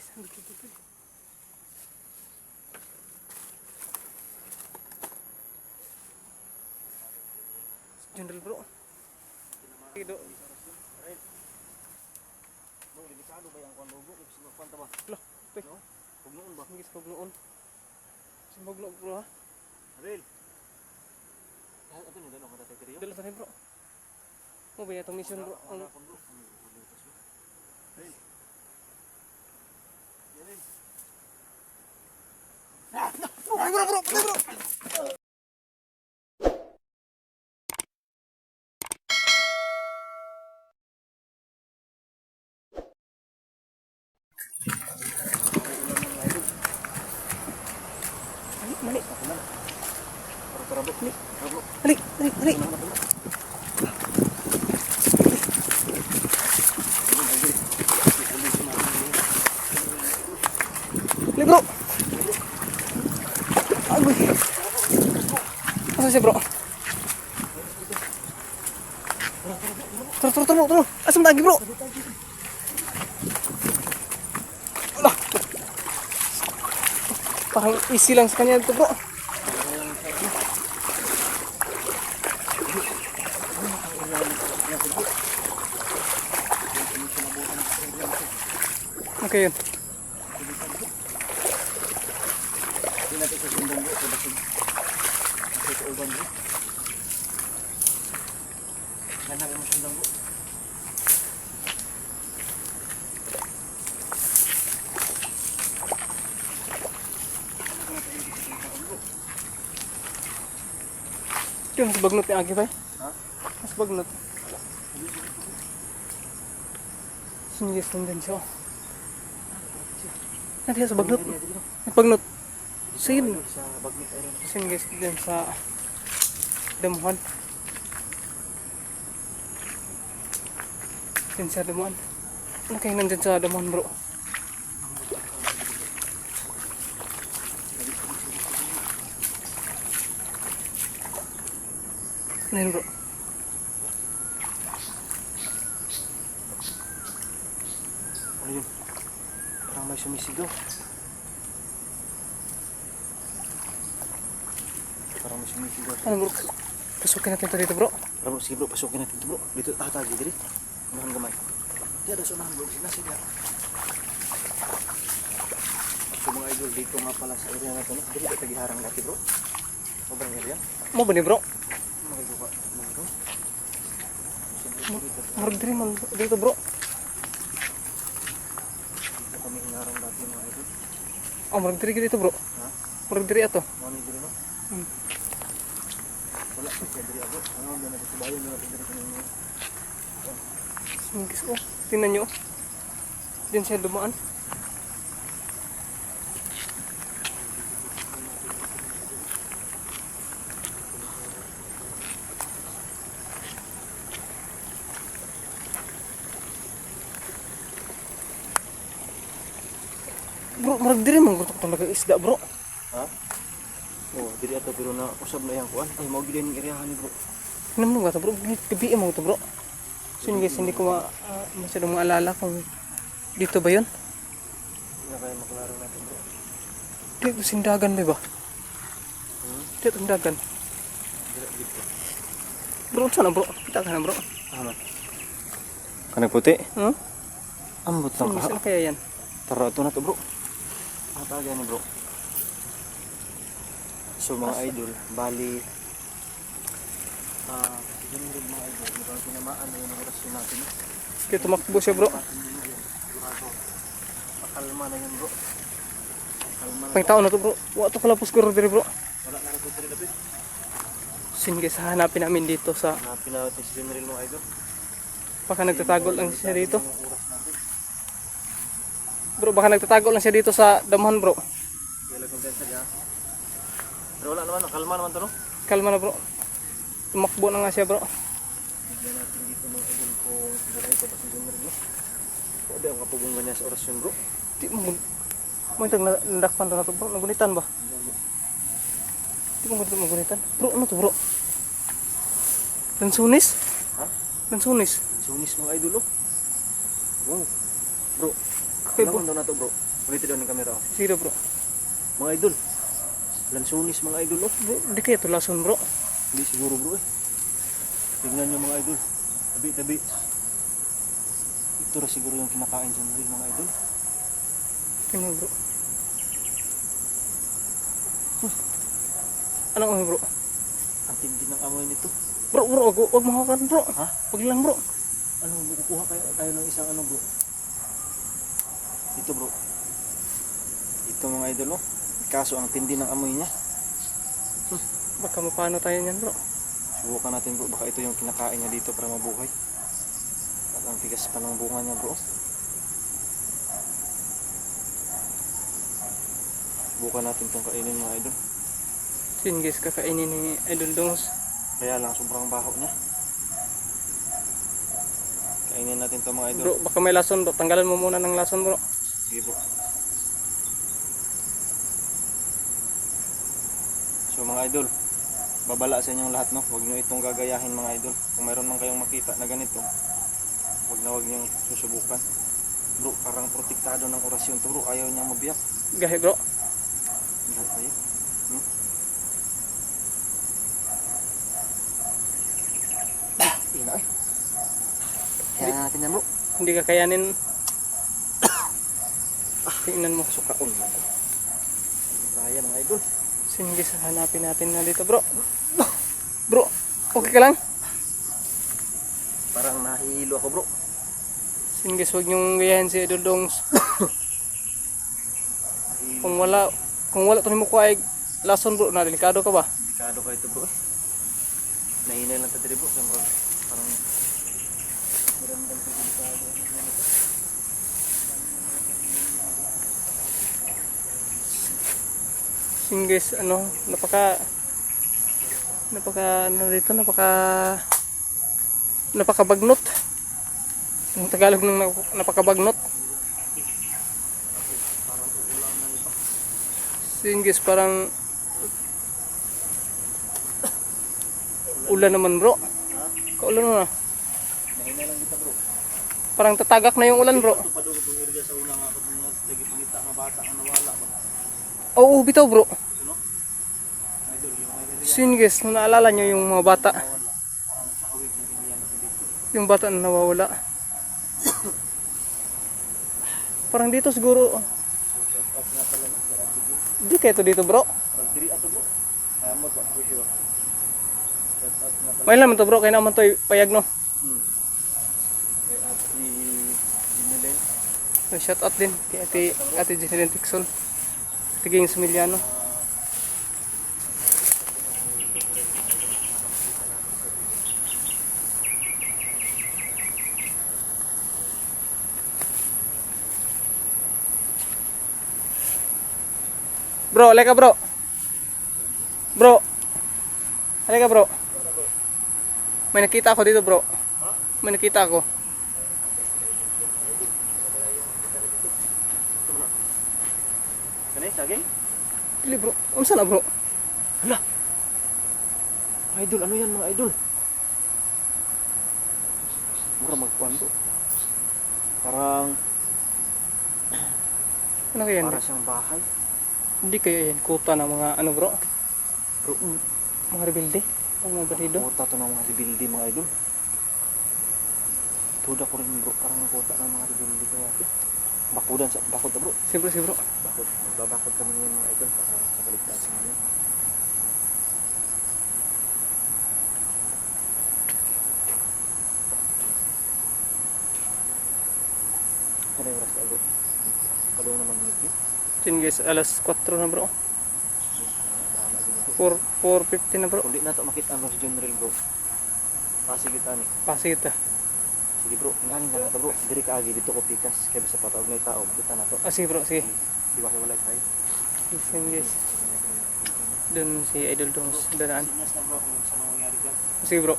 Sige, saan dito dito? General bro. Ido. Bro, delikado ba yung kwan logo? Kasi magkwanta ba? Lah, pe. No? Huwag noon ba? Sige, sabog noon. Sabog noon bro ha. Ah, ito nyo, gano'n ka tatay? Dala tayo bro. Mo ba itong mission bro. Ano, bro bro, bro bro. Asa siya bro? Turo, turo, turo, turo. Asam lagi bro. Alah. Parang easy lang sa kanya ito bro. Okay yun. Hindi natin sa sundong bro. Sa basig. Kasi sa uban bro. Hanapin mo sundong bro. Ito mas bagnot ni Agi pa. Ha? Mas bagnot. Sinigis lang din siya. Nandiyan sa bagnot. Bagnot. Sin. Sinigis din sa damuhan. Sin sa damuhan. Ano kayo nandyan sa damuhan bro? Ano yun bro? Ano yun? Parang may sumisigaw. Parang may sumisigaw. Ano bro? Pasukin natin ito dito bro. Tara bro, sige bro, pasukin natin ito bro. Dito, tatagi diri. Unahan gamay. Di ada sunahan bro, sila sila. So mga idol, dito nga pala sa area na ito, ka tagiharang dati bro. Sobrang area. Mo ba ni bro? Makigupa mo ito. Marag diri man bro. kami dati mga. Oh, diri dito bro. Ha? Marag diri ato. Yung diri no? Hmm. Wala, diri ako. Ano, doon natin diri oh. Nyo. Diyan siya. Bro, gutok talaga isda bro. Ha? Oh, diri ato pero na usab na yang kuan. Ay, mao gid yung area ni bro. Ano mo ba ito bro? Gabi mo ito bro. So guys, hindi ko ma, uh, masyadong maalala kung dito ba yun? Na kaya maklaro natin bro. Dito sindagan ba ba? Hmm? Dito sindagan. Dito. Bro, sana bro? Kita ka na bro. Tama. Kanang puti. Huh? Ambot lang saan ka. kaya yan? Tara ito na to bro. Ataga ni bro. So mga idol, bali ah yun din mga idol, mukhang tinamaan na yung oras yun natin. Kaya tumakbo siya bro. Pakalma na yun bro. Pang tao na to bro. Wa to kalapos ko diri bro. Wala na rin rin lapit. Sin guys, hanapin namin dito sa Hanapin natin si General mga idol. baka nagtatago lang siya dito. Yung. Bro, baka nagtatago lang siya dito sa damuhan bro. Pero wala naman, kalma naman to no? Kalma na bro. Tumakbo na nga siya bro. Bigyan natin dito ng idol kung siguro ito pa si General no? Di ang kapugungan niya sa orasyon bro. Di mo mo itong na- nandakpan to na to bro. Nagunitan ba? Di mo ganito magunitan. Bro, ano to bro? Lansunis? Ha? Lansunis? Sunis mga idol oh. Wow. Bro, Okay ano bro. daw na to bro? Ulitin daw ng camera. Zero bro. Mga idol. Lansunis mga idol oh. Bro, di kaya ito lason bro. Hindi siguro bro eh. Tingnan nyo mga idol. Tabi, tabi. Ito ra siguro yung kinakain dyan rin mga idol. Tingnan bro. Huh. Anong amoy bro? Ang tindi ng amoy nito. Bro, bro, wag, wag mo hawakan bro. Ha? Wag lang bro. Ano, kukuha kayo tayo ng isang ano bro. Ito bro. Ito mga idol oh. Kaso ang tindi ng amoy niya. Baka mapano tayo niyan bro. Subukan natin bro. Baka ito yung kinakain niya dito para mabuhay. At ang tigas pa ng bunga niya bro. Subukan natin itong kainin mga idol. Guys, kakainin ni Idol Dongs. Kaya lang sobrang baho niya. Kainin natin to mga idol. Bro, baka may lason bro. Tanggalan mo muna ng lason bro. Bro. So mga idol, babala sa inyong lahat no. Huwag nyo itong gagayahin mga idol. Kung mayroon man kayong makita na ganito, huwag na huwag nyo susubukan. Bro, parang protektado ng orasyon to bro. Ayaw niyang mabiyak. Gahe bro. Lahat kayo. Hmm? Ah, ina eh. Kaya natin yan bro. Hindi kakayanin. Tingnan mo. Sukaon. Kaya mga idol. Sige hanapin natin na dito bro. Bro, okay ka lang? Parang nahihilo ako bro. Sige huwag niyong gayahin si Idol Dongs. Kung wala, kung wala to ni mo ay lason bro, na delikado ka ba? Delikado ka ito bro. Nahinay lang tayo bro. Kaya bro, parang maramdam ko Sige guys, ano, napaka napaka ano dito, napaka napakabagnot. Yung Tagalog ng nap- napakabagnot. Sige guys, parang ulan naman bro. Kaulan na. Parang tatagak na yung ulan bro. Sa una nga ako mga lagi pangita nga bata nga nawala Oo, bitaw bro. Ganyan Sige guys, nung naalala nyo yung mga bata. Yung bata na nawawala. Parang dito siguro. So shout out nga pala no. Kaya sige. Di kaya to dito bro. May naman to bro, kaya naman to payag no. So, shout out din kay ate, ate Jeneline Tixon. Ate Ging Sumiliano. Bro, halika bro. Bro. Halika bro. May nakita ako dito bro. May nakita ako. Kanay saging? Dili bro. Unsa na bro? Hala. Idol, ano yan mga idol? Mura magkuhan bro. Parang, Ano kaya yan? para siyang bahay. Hindi kaya yan kuta ng mga ano bro? Bro, Mga rebelde? O mga balido? Kota to ng mga rebuildi mga idol. Tuda ko rin bro, parang kota ng mga rebuildi kaya. Bakudan sa, bakod bro. Si bro, si bro. Bakod, magbabakod kami ngayon mga idol para sa kaligtasan namin. Ano yung oras ka bro? Padong naman minute. Yun guys, alas 4 na bro. Tama din ito. 4, 4.50 na bro. Kung di na ito makita ang General bro. Pasig ito ani. Pasig ito. Sige bro, ingani na nato bro. Diri ka agi dito ko pikas kaya sa patawag na tao kita na to. Ah, sige bro, sige. Di ba kay walay tayo? Yes, guys. Doon si Idol nangyari dyan. Sige bro.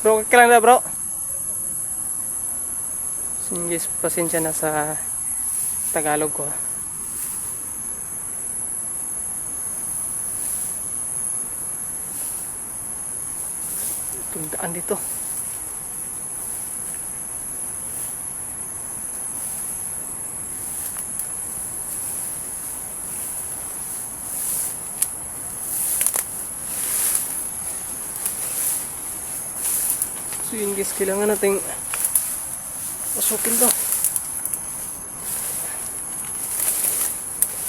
Bro, okay lang na bro. Guys, pasensya na sa Tagalog ko. Itong dito. So yun guys, kailangan nating pasukin to.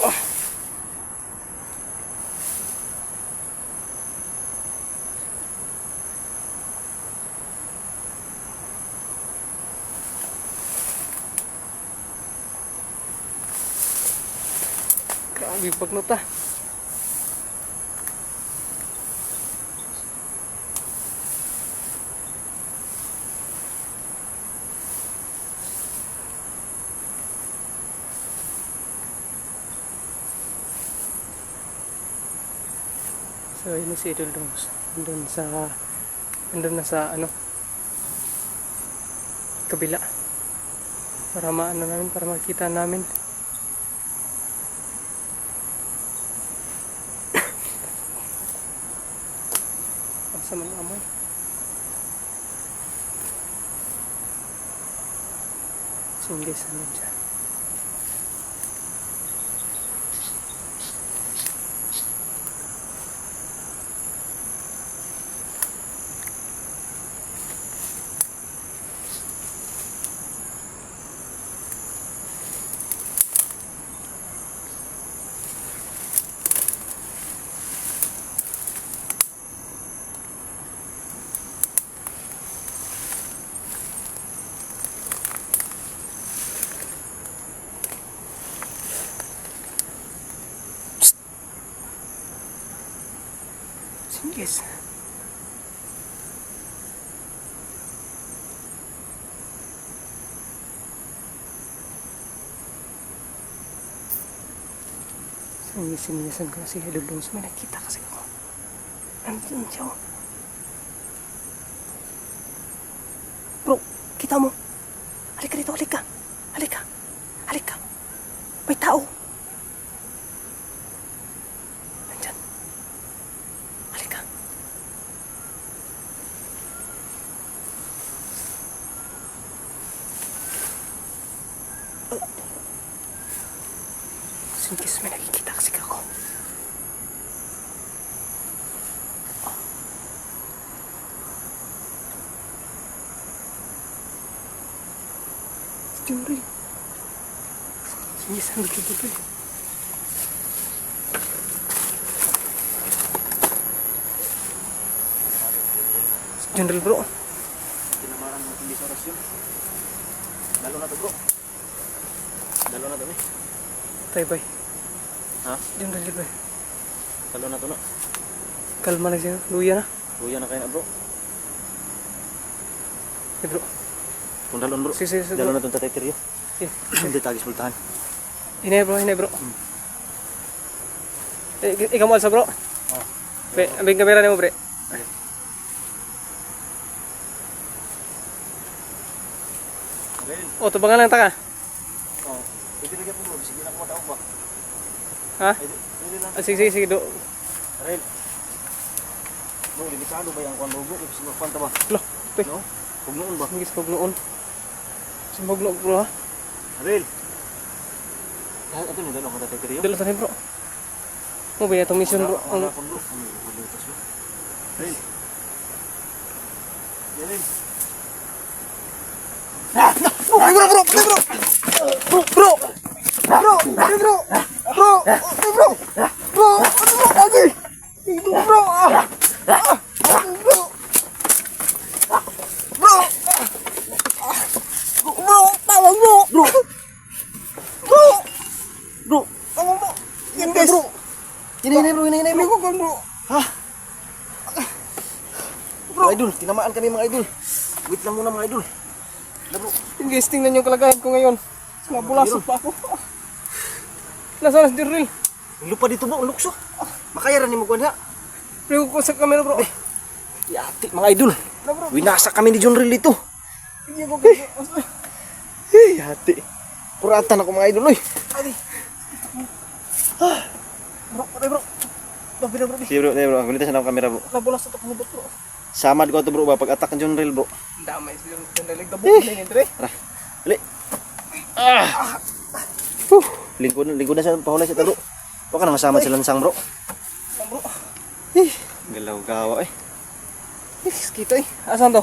Oh. Grabe pagnuta. So yun si Idol Doms. Nandun sa nandun na sa ano kabila. Para maano namin para makita namin. Ang sama ng amoy? Guys ano dyan so yun guys siniyasan ko si Idol Doms. May nakita kasi ako. Andun siya. oh. Bro, kita mo. Halika dito, halika. Halika. Halika. May tao. Nandyan. Halika. Singkis, may nakikita kasi ako. Ang dito dito eh. General bro. Tinamaran mo hindi sa orasyon. Lalo na to bro. Lalo na to eh. Tay bay. Ha? General bay. Lalo na to no. Kalma na siya. Luya na. Kuya na kayo na bro. Eh bro. Kung dalon bro. Sige, sige, sige, Dalo na itong tatay tiryo. Eh, Hindi tagis pultahan. Hinay bro, hinay bro. Eh, ik- ikaw mo alsa bro. Oh. Pre, ambil kamera mo pre. Well, O, tubangan lang taka. oh. Pwede rin po bro. Sige na ko matao ba? Ha? Ah, sige, sige, sige. Do. Arel. Bro, delikado ba yung kwan logo? Kasi magpanta ba? Lo, pre. No? Huwag noon ba? Hindi sa noon. Simbog no bro ha. Arel. Lahat ito ni dalawang tatay tiryo. Dalo tanin bro. Mo ba itong mission bro? Ang Ang bro. Ano yung paglutas mo? Arel. Arel. Ay bro, bro, bro, bro. Bro, bro. Bro, ay, bro. Bro, ay, bro. Bro, ano bro, agi. Bro, ah. Ah, Bro. Bro. Bro, tawag bro. Bro. Bro. Bro, tawag bro. Yan guys. Bro. Hinahinay bro, hinahinay bro. Bro, bro, bro. Bro. Mga idol, tinamaan kami mga idol. Wait lang muna mga idol. Bro. Yung guys, tingnan yung kalagayan ko ngayon. Nabulasok pa ako. Nasaan na si Diril? Lupa dito bro, lukso. Makayaran ni mo kuha. Pero ko sa camera bro. Yati mga idol. Na bro. Winasa kami ni John Real dito. Hindi ko guys. Hey, yati. Kuratan ako mga idol, oy. Adi. Ah. Bro, bro. Bro. Sige bro, sige bro. Ang gunita sa kamera bro. Nabulas ito kung bro. Samad ko to bro ba pag attack ng Junril bro. Damay sila yung tandalig. Dabok na yun, tre. Tara. Dali. Ah. Huh. Lingkod na, lingkod na sa pahulay sa bro. Baka na masamad sa lansang bro. Bro. Eh, galaw gawa eh. Eh, kita eh. Asan to?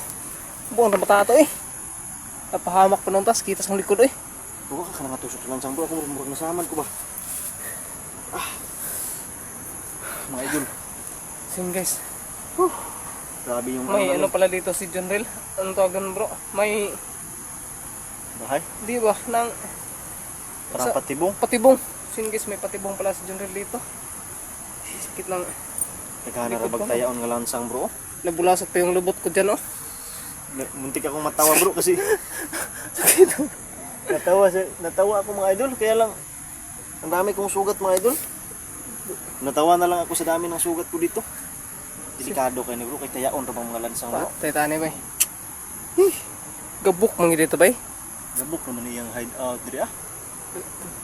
Buong na bata to eh. Napahamak pa ng tas, kita sa likod eh. Bro, ka na nga tusok sa lansang bro. Ako murag nasamad ko ba. Ah. Mga idol. Same guys. Grabe yung May ano pala dito si John Rel. Ano tawagan bro? May, Bahay. di ba, nang Parang Sa- patibong. patibong. Guys, may patibong pala si John Rel dito. Sakit lang. Naghahanap Likod bag ko. tayaon nga lansang bro. Nabulasot pa yung lubot ko dyan oh. Muntik akong matawa bro kasi natawa sa natawa ako mga idol kaya lang ang dami kong sugat mga idol. Natawa na lang ako sa dami ng sugat ko dito. Delikado kayo ni bro kay tayaon bang mga lansang bro. Tayo tani ba eh. Gabok mga dito ba eh. Gabok naman iyang hide out diri ah.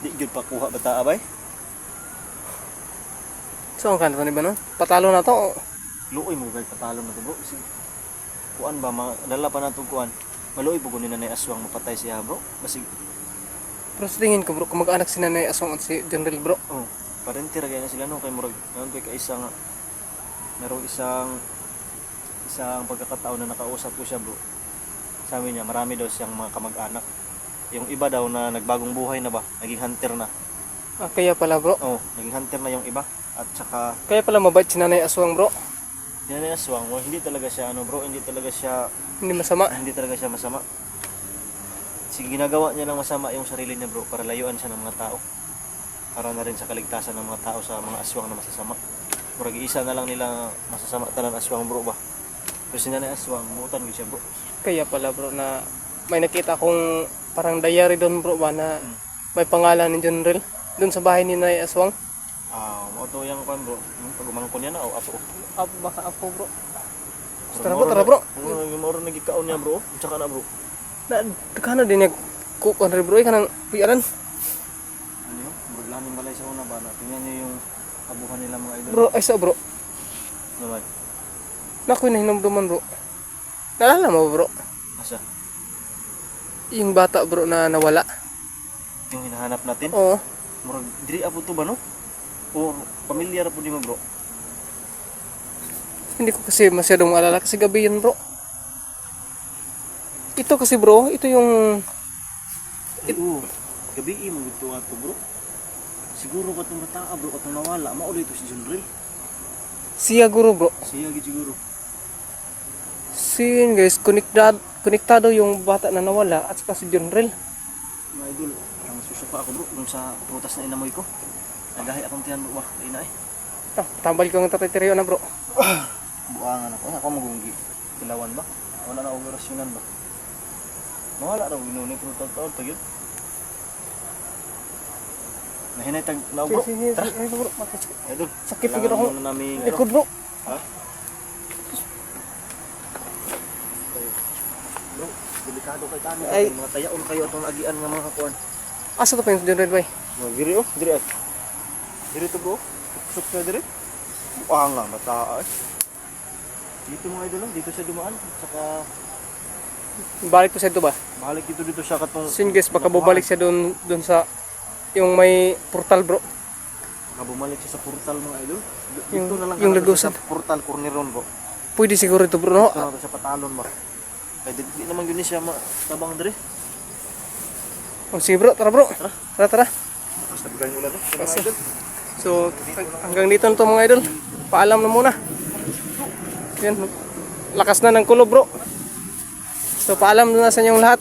Di gyud pa kuha bata abay. So ang kanto ni ba no? Patalo na to. Luoy mo kay patalo na to bro. Sige. Kuan ba mga dala pa na to kuan. Maluoy po kunin na ni aswang mapatay siya bro. Basig Pero sa tingin ko bro, kung mag-anak si Nanay Asong at si Rel bro. Oh, parenti ra na sila no kay murag naon kay kaisa nga merong isang isang pagkakataon na nakausap ko siya bro. Sabi niya marami daw siyang mga kamag-anak. Yung iba daw na nagbagong buhay na ba, naging hunter na. Ah, kaya pala bro. Oh, naging hunter na yung iba. At saka Kaya pala mabait si Nanay Aswang bro. yan na aswang, well, hindi talaga siya ano bro, hindi talaga siya Hindi masama. hindi talaga siya masama. Sige, ginagawa niya lang masama yung sarili niya bro para layuan siya ng mga tao. Para na rin sa kaligtasan ng mga tao sa mga aswang na masasama. Murag isa na lang nila masasama tanan aswang bro ba. Pero si nanay aswang, mutan ko siya bro. Kaya pala bro na may nakita kong parang diary doon bro ba na may pangalan ni John Rel. Doon sa bahay ni Nanay Aswang. Ah, mo to yung kan bro. Hmm, Pag umangkon niya na o apo. Apo baka apo bro. Tara bro, tara bro. Muro muro nagikaon niya bro. Tsaka na bro. Na, kana din nag kukon rin bro. Kanang piyaran. Ano yun? Bro, laming balay sa una ba na. Tingnan niyo yung abuhan nila mga idol. Bro, ay sa bro. Naman. Nakoy na hinamduman bro. Naalala mo bro? Asa? Yung bata bro na nawala. Yung hinahanap natin. Oo. Murag diri apo to ba no? O pamilyar po di mo bro? Hindi ko kasi masyadong maalala kasi gabi yun bro. Ito kasi bro, ito yung Oo. Gabi mo ito ato bro. Siguro katong bata bro katong nawala. Mauli ito si Junril. siya guro bro. Siya siguro. Sin guys, konektado, konektado yung bata na nawala at saka si John Rel. Mga idol, parang susuka ako bro dun sa prutas na inamoy ko. Nagahi akong tiyan bro. Wah, ina eh. Ah, tambal ko ng tatay na bro. Buangan ako. Ako magunggi. Kilawan ba? Wala na operasyonan ba? Nawala raw ginuni pero taon tagid. Nahinay tag na bro. Tara. Sakit kailangan figure ako. Likod bro. Ha? Bro, delikado kay tani. Ay. Ay, mga tayaon kayo atong agian nga mga kuan. Asa to pa yung Rel bay? Mo diri oh, diri at. Diri to bro. Suk na diri. Buang nga mata ay. Dito mga idol, oh. dito siya dumaan. Saka Balik ko sa ito ba? balik dito dito siya katong Sin guys, baka bumalik siya doon doon sa yung may portal bro. Baka bumalik siya sa portal mga idol. Dito Yung- na lang yung lagusan. sa portal corneron bro. Pwede siguro ito bro no? Ito na to sa patalon ba. Kaya di, naman yun siya matabang diri. Oh, sige bro, tara bro. Tara tara. Kasi- idol. So, hang- hanggang dito na to mga idol. Paalam na muna. Yan. Lakas na ng kulo bro. So, paalam na sa inyong lahat.